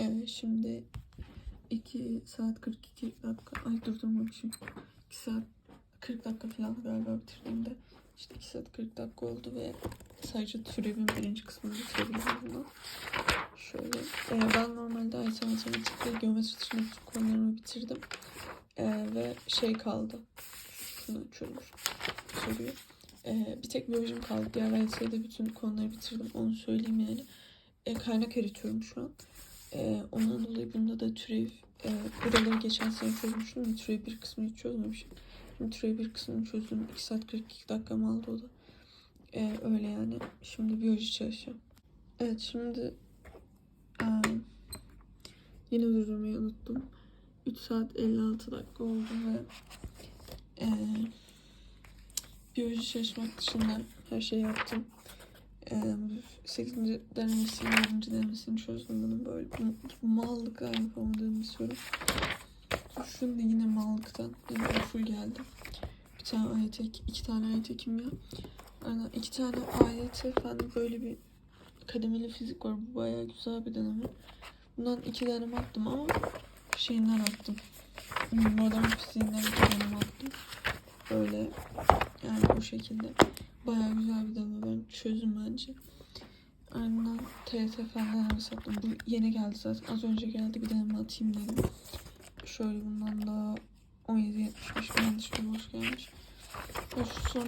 Evet şimdi 2 saat 42 dakika. Ay durdurmamışım. 2 saat 40 dakika falan galiba bitirdiğimde. İşte 2 saat 40 dakika oldu ve sadece türevin birinci kısmını bitirebildim bundan. Şöyle. e, ben normalde IT matematik ve geometri dışında bütün konularımı bitirdim. E, ve şey kaldı. Şunu çözmüş. Soruyu. E, bir tek biyolojim kaldı. Diğer IT'de bütün konuları bitirdim. Onu söyleyeyim yani. E, kaynak eritiyorum şu an. E, ondan dolayı bunda da türev e, buraları geçen sene çözmüştüm türev bir kısmını hiç çözmemişim. Şimdi türev bir kısmını çözdüm. 2 saat 42 dakikam aldı o da. E, öyle yani. Şimdi biyoloji çalışacağım. Evet şimdi e, yine durdurmayı unuttum. 3 saat 56 dakika oldu ve e, biyoloji çalışmak dışında her şeyi yaptım. Ee, 8. denemesini, 7. denemesini çözdüm bunun böyle bir mallıkla yapamadığım bir soru. Şimdi yine mallıktan yine full geldi. Bir tane AYT, iki tane AYT kimya. Yani iki tane AYT fen böyle bir kademeli fizik var. Bu bayağı güzel bir deneme. Bundan iki deneme attım ama şeyinden attım. Modern fiziğinden iki deneme attım. Böyle yani bu şekilde. Bayağı güzel bir deneme. Ben çözdüm bence. Ardından denemesi yaptım. Bu yeni geldi zaten. Az önce geldi bir deneme atayım dedim. Şöyle bundan da 17.75 yanlış bir boş gelmiş. O son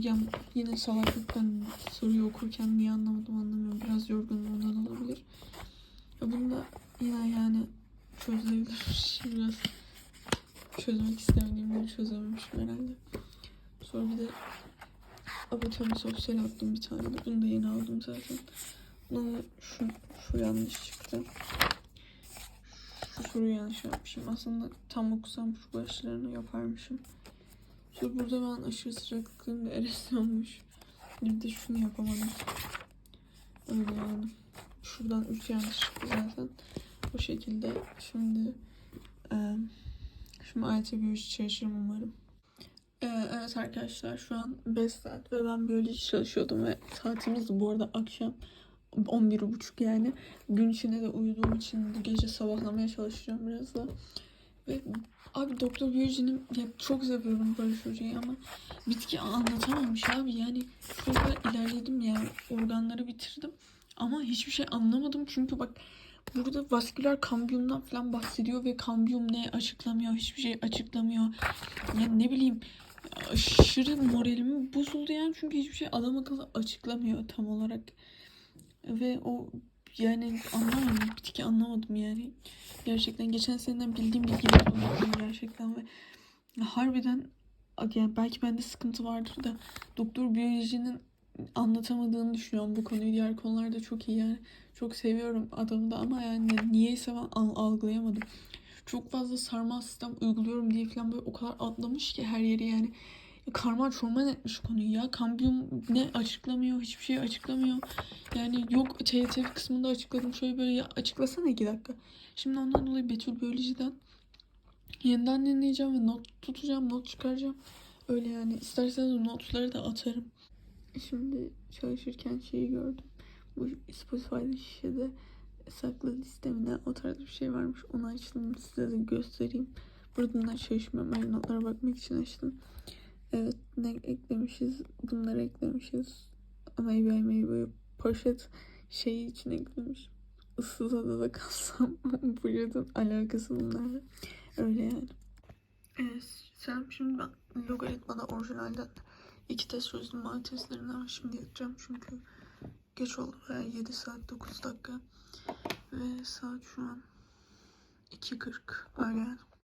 ya, yine salaklıktan soruyu okurken niye anlamadım anlamıyorum. Biraz yorgunum ondan olabilir. Ya bunu da yine yani çözülebilir. Biraz çözmek istemediğim yeri çözememişim herhalde. Sonra bir de Abatörü sosyal attım bir tane. Bunu da yeni aldım zaten. Ama şu, şu yanlış çıktı. Şu soruyu yanlış yapmışım. Aslında tam okusam şu başlarını yaparmışım. Sonra burada ben aşırı sıcaklıklığım da erozyonmuş. Bir de şunu yapamadım. Öyle yani. Şuradan üç yanlış çıktı zaten. Bu şekilde şimdi e, şimdi AYT biyoloji çalışırım umarım. Ee, evet arkadaşlar şu an 5 saat ve ben biyoloji çalışıyordum ve saatimiz bu arada akşam 11.30 yani. Gün içinde de uyuduğum için gece sabahlamaya çalışacağım biraz da. Ve abi doktor biyolojinin ya çok seviyorum Barış Hoca'yı ama bitki anlatamamış abi yani kadar ilerledim yani organları bitirdim ama hiçbir şey anlamadım çünkü bak burada vasküler kambiyumdan falan bahsediyor ve kambiyum ne açıklamıyor hiçbir şey açıklamıyor yani ne bileyim aşırı moralim bozuldu yani çünkü hiçbir şey adam akıllı açıklamıyor tam olarak. Ve o yani anlamadım. Bitki anlamadım yani. Gerçekten geçen seneden bildiğim bilgileri unuttum gerçekten ve harbiden yani belki bende sıkıntı vardır da doktor biyolojinin anlatamadığını düşünüyorum bu konuyu. Diğer konularda çok iyi yani. Çok seviyorum adamı da ama yani niyeyse ben algılayamadım çok fazla sarmal sistem uyguluyorum diye falan böyle o kadar atlamış ki her yeri yani. Karman çorman etmiş konuyu ya. Kambiyum ne açıklamıyor, hiçbir şey açıklamıyor. Yani yok TYT kısmında açıkladım. Şöyle böyle ya açıklasana iki dakika. Şimdi ondan dolayı Betül Biyoloji'den yeniden dinleyeceğim ve not tutacağım, not çıkaracağım. Öyle yani. İsterseniz notları da atarım. Şimdi çalışırken şeyi gördüm. Bu Spotify'da şişede saklı listemine o tarz bir şey varmış. Onu açtım. Size de göstereyim. Buradan çalışmıyorum. Her notlara bakmak için açtım. Evet ne eklemişiz? Bunları eklemişiz. Maybe maybe poşet şeyi için eklemiş. Issız adada kalsam poşetin alakası bunlarla. Öyle yani. Evet, sen şimdi ben logaritmada orijinalden iki test çözdüm. Mali testlerinden şimdi yatacağım çünkü geç oldu. Bayağı 7 saat 9 dakika. Ve saat şu an 2.40. Öyle yani.